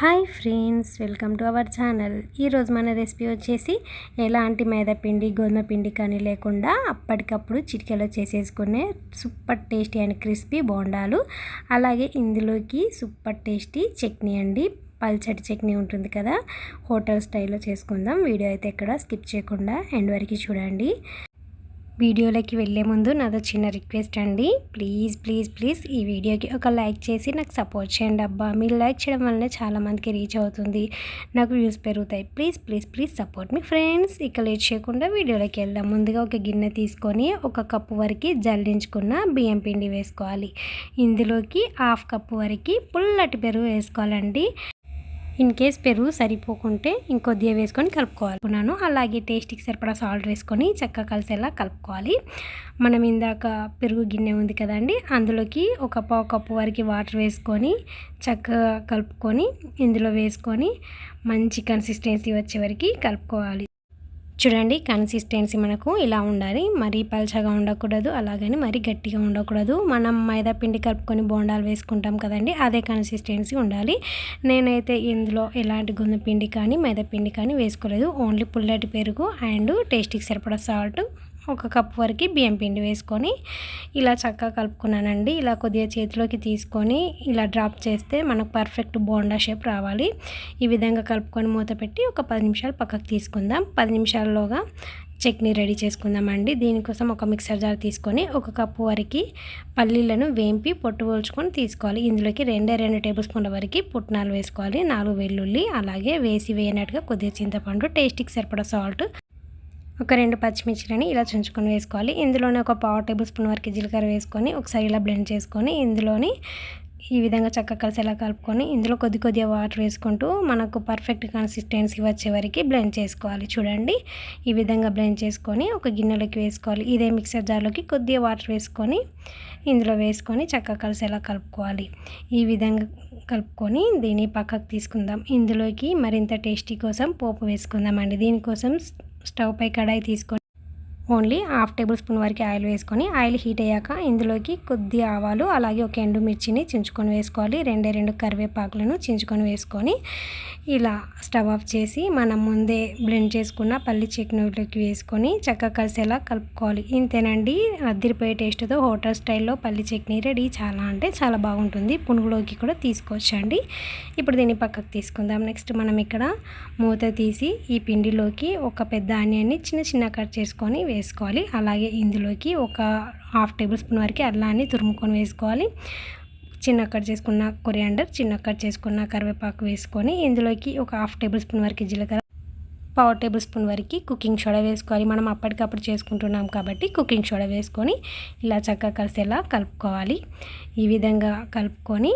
Hi friends welcome to our channel. ఈరోజు మన recipe వచ్చేసి ఎలాంటి మైదా పిండి గోధుమ పిండి కానీ లేకుండా అప్పటికప్పుడు చిటికెలో చేసేసుకునే సూపర్ టేస్టీ అండ్ క్రిస్పీ బోండాలు. అలాగే ఇందులోకి సూపర్ టేస్టీ చట్నీ అండి. పల్చటి చట్నీ ఉంటుంది కదా హోటల్ స్టైల్లో చేసుకుందాం. వీడియో అయితే ఎక్కడ స్కిప్ చేయకుండా ఎండ్ వరకు చూడండి. వీడియోలోకి వెళ్ళే ముందు నాదో చిన్న రిక్వెస్ట్ అండి. ప్లీజ్ ప్లీజ్ ప్లీజ్ ఈ వీడియోకి ఒక లైక్ చేసి నాకు సపోర్ట్ చేయండి అబ్బా. మీరు లైక్ చేయడం వల్ల చాలామందికి రీచ్ అవుతుంది. నాకు వ్యూస్ పెరుగుతాయి. ప్లీజ్ ప్లీజ్ ప్లీజ్ సపోర్ట్ మీ ఫ్రెండ్స్. ఇక లేట్ చేయకుండా వీడియోలోకి వెళ్దాం. ముందుగా ఒక గిన్నె తీసుకొని ఒక కప్పు వరకు జల్లించుకున్న బియ్యం పిండి వేసుకోవాలి. ఇందులోకి హాఫ్ కప్పు వరకు పుల్లటి పెరుగు వేసుకోవాలండి. ఇన్ కేస్ పెరుగు సరిపోకుంటే ఇంకొద్దిగా వేసుకొని కలుపుకోవాలనుకున్నాను అలాగే టేస్ట్కి సరిపడా సాల్ట్ వేసుకొని చక్కగా కలిసేలా కలుపుకోవాలి. మనం ఇందాక పెరుగు గిన్నె ఉంది కదండి అందులోకి ఒక పావు కప్పు వరకు వాటర్ వేసుకొని చక్కగా కలుపుకొని ఇందులో వేసుకొని మంచి కన్సిస్టెన్సీ వచ్చే వరకు కలుపుకోవాలి. చూడండి కన్సిస్టెన్సీ మనకు ఇలా ఉండాలి. మరీ పల్చగా ఉండకూడదు అలాగని మరీ గట్టిగా ఉండకూడదు. మనం మైదా పిండి కలుపుకొని బోండాలు వేసుకుంటాం కదండి అదే కన్సిస్టెన్సీ ఉండాలి. నేనైతే ఇందులో ఎలాంటి గొంతు పిండి కానీ మైదా పిండి కానీ వేసుకోలేదు. ఓన్లీ పుల్లటి పెరుగు అండ్ టేస్ట్కి సరిపడా సాల్ట్ ఒక కప్ వరకు బియ్యం పిండి వేసుకొని ఇలా చక్కగా కలుపుకున్నానండి. ఇలా కొద్దిగా చేతిలోకి తీసుకొని ఇలా డ్రాప్ చేస్తే మనకు పర్ఫెక్ట్ బోండా షేప్ రావాలి. ఈ విధంగా కలుపుకొని మూత పెట్టి ఒక పది నిమిషాలు పక్కకు తీసుకుందాం. పది నిమిషాల్లోగా చట్నీ రెడీ చేసుకుందామండి. దీనికోసం ఒక మిక్సర్ జార్ తీసుకొని ఒక కప్పు వరకు పల్లీలను వేంపి పొట్టు పోల్చుకొని తీసుకోవాలి. ఇందులోకి రెండే రెండు టేబుల్ స్పూన్ల వరకు పుట్నాలు వేసుకోవాలి. నాలుగు వెల్లుల్లి అలాగే వేసి వేయనట్టుగా కొద్దిగా చింతపండు టేస్ట్కి సరిపడా సాల్ట్ ఒక రెండు పచ్చిమిర్చిలని ఇలా చుంచుకొని వేసుకోవాలి. ఇందులోనే ఒక పావు టేబుల్ స్పూన్ వరకు జీలకర్ర వేసుకొని ఒకసారి ఇలా బ్లెండ్ చేసుకొని ఇందులోని ఈ విధంగా చక్కగా ఎలా కలుపుకొని ఇందులో కొద్ది కొద్దిగా వాటర్ వేసుకుంటూ మనకు పర్ఫెక్ట్ కన్సిస్టెన్సీ వచ్చే వరకు బ్లెండ్ చేసుకోవాలి. చూడండి ఈ విధంగా బ్లెండ్ చేసుకొని ఒక గిన్నెలోకి వేసుకోవాలి. ఇదే మిక్సర్ జార్లోకి కొద్దిగా వాటర్ వేసుకొని ఇందులో వేసుకొని చక్కగా ఎలా కలుపుకోవాలి. ఈ విధంగా కలుపుకొని దీన్ని పక్కకు తీసుకుందాం. ఇందులోకి మరింత టేస్టీ కోసం పోపు వేసుకుందామండి. దీనికోసం స్టవ్ పై కడాయి తీసుకొని ఓన్లీ హాఫ్ టేబుల్ స్పూన్ వరకు ఆయిల్ వేసుకొని ఆయిల్ హీట్ అయ్యాక ఇందులోకి కొద్ది ఆవాలు అలాగే ఒక ఎండుమిర్చిని చించుకొని వేసుకోవాలి. రెండే రెండు కరివేపాకులను చించుకొని వేసుకొని ఇలా స్టవ్ ఆఫ్ చేసి మనం ముందే బ్లెండ్ చేసుకున్న పల్లి చట్నీలోకి వేసుకొని చక్కగా కలిసేలా కలుపుకోవాలి. ఇంతేనండి. అద్దరిపోయే టేస్ట్తో హోటల్ స్టైల్లో పల్లి చట్నీ రెడీ. చాలా అంటే చాలా బాగుంటుంది. పునుగులోకి కూడా తీసుకొచ్చండి ఇప్పుడు దీన్ని పక్కకు తీసుకుందాం. నెక్స్ట్ మనం ఇక్కడ మూత తీసి ఈ పిండిలోకి ఒక పెద్ద ఆనియన్ని చిన్న చిన్న కట్ చేసుకొని వేసుకోవాలి. అలాగే ఇందులోకి ఒక హాఫ్ టేబుల్ స్పూన్ వరకు అల్లాన్ని తురుముకొని వేసుకోవాలి. చిన్న కట్ చేసుకున్న కొరియాండర్ చిన్న కట్ చేసుకున్న కరివేపాకు వేసుకొని ఇందులోకి ఒక హాఫ్ టేబుల్ స్పూన్ వరకు జీలకర్ర పావు టేబుల్ స్పూన్ వరకు కుకింగ్ సోడా వేసుకోవాలి. మనం అప్పటికప్పుడు చేసుకుంటున్నాం కాబట్టి కుకింగ్ సోడా వేసుకొని ఇలా చక్కగా కలిసేలా కలుపుకోవాలి. ఈ విధంగా కలుపుకొని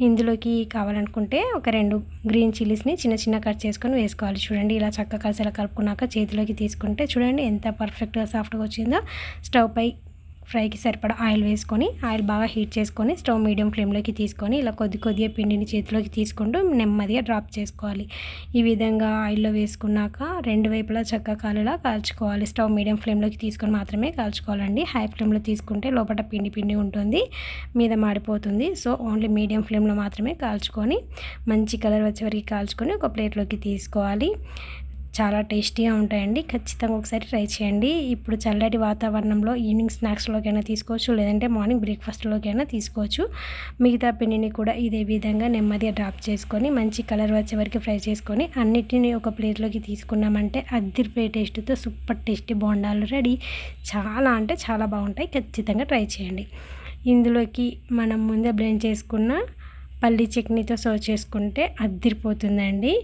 ఇందులోకి కావాలనుకుంటే ఒక రెండు గ్రీన్ చిల్లీస్ని చిన్న చిన్న కట్ చేసుకొని వేసుకోవాలి. చూడండి ఇలా చక్కగా కలిసేలా కలుపుకున్నాక చేతిలోకి తీసుకుంటే చూడండి ఎంత పర్ఫెక్ట్గా సాఫ్ట్గా వచ్చిందో. స్టవ్ పై ఫ్రైకి సరిపడా ఆయిల్ వేసుకొని ఆయిల్ బాగా హీట్ చేసుకొని స్టవ్ మీడియం ఫ్లేమ్లోకి తీసుకొని ఇలా కొద్ది కొద్దిగా పిండిని చేతిలోకి తీసుకుంటూ నెమ్మదిగా డ్రాప్ చేసుకోవాలి. ఈ విధంగా ఆయిల్లో వేసుకున్నాక రెండు వైపులా చక్కగా కాలులా కాల్చుకోవాలి. స్టవ్ మీడియం ఫ్లేమ్లోకి తీసుకొని మాత్రమే కాల్చుకోవాలండి. హై ఫ్లేమ్లో తీసుకుంటే లోపల పిండి పిండి ఉంటుంది మీద మాడిపోతుంది. సో ఓన్లీ మీడియం ఫ్లేమ్లో మాత్రమే కాల్చుకొని మంచి కలర్ వచ్చే వరకు కాల్చుకొని ఒక ప్లేట్లోకి తీసుకోవాలి. చాలా టేస్టీగా ఉంటాయండి. ఖచ్చితంగా ఒకసారి ట్రై చేయండి. ఇప్పుడు చల్లటి వాతావరణంలో ఈవినింగ్ స్నాక్స్లోకైనా తీసుకోవచ్చు లేదంటే మార్నింగ్ బ్రేక్ఫాస్ట్లోకైనా తీసుకోవచ్చు. మిగతా పిండిని కూడా ఇదే విధంగా నెమ్మదిగా డ్రాప్ చేసుకొని మంచి కలర్ వచ్చే వరకు ఫ్రై చేసుకొని అన్నిటిని ఒక ప్లేట్లోకి తీసుకున్నామంటే అద్దరిపోయే టేస్ట్తో సూపర్ టేస్టీ బోండాలు రెడీ. చాలా అంటే చాలా బాగుంటాయి. ఖచ్చితంగా ట్రై చేయండి. ఇందులోకి మనం ముందే బ్లెండ్ చేసుకున్న పల్లీ చట్నీతో సర్వ్ చేసుకుంటే అద్దరిపోతుందండి.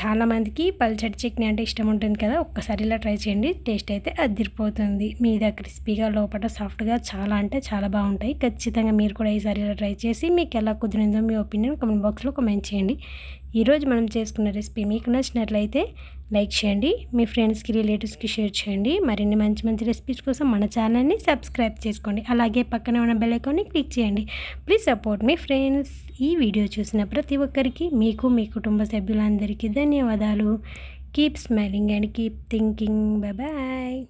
చాలామందికి పల్చడి చట్నీ అంటే ఇష్టం ఉంటుంది కదా ఒక్కసారి ఇలా ట్రై చేయండి. టేస్ట్ అయితే అదిరిపోతుంది. మీద క్రిస్పీగా లోపల సాఫ్ట్గా చాలా అంటే చాలా బాగుంటాయి. ఖచ్చితంగా మీరు కూడా ఈసారి ఇలా ట్రై చేసి మీకు ఎలా కుదిరిందో మీ ఒపీనియన్ కామెంట్ బాక్స్లో కామెంట్ చేయండి. ఈరోజు మనం చేసుకున్న రెసిపీ మీకు నచ్చినట్లయితే లైక్ చేయండి మీ ఫ్రెండ్స్కి రిలేటివ్స్కి షేర్ చేయండి. మరిన్ని మంచి మంచి రెసిపీస్ కోసం మన ఛానల్ని సబ్స్క్రైబ్ చేసుకోండి. అలాగే పక్కనే ఉన్న బెల్ ఐకాన్ని క్లిక్ చేయండి. ప్లీజ్ సపోర్ట్ మీ ఫ్రెండ్స్. ఈ వీడియో చూసిన ప్రతి ఒక్కరికి మీకు మీ కుటుంబ సభ్యులందరికీ ధన్యవాదాలు. Keep smiling and keep thinking. Bye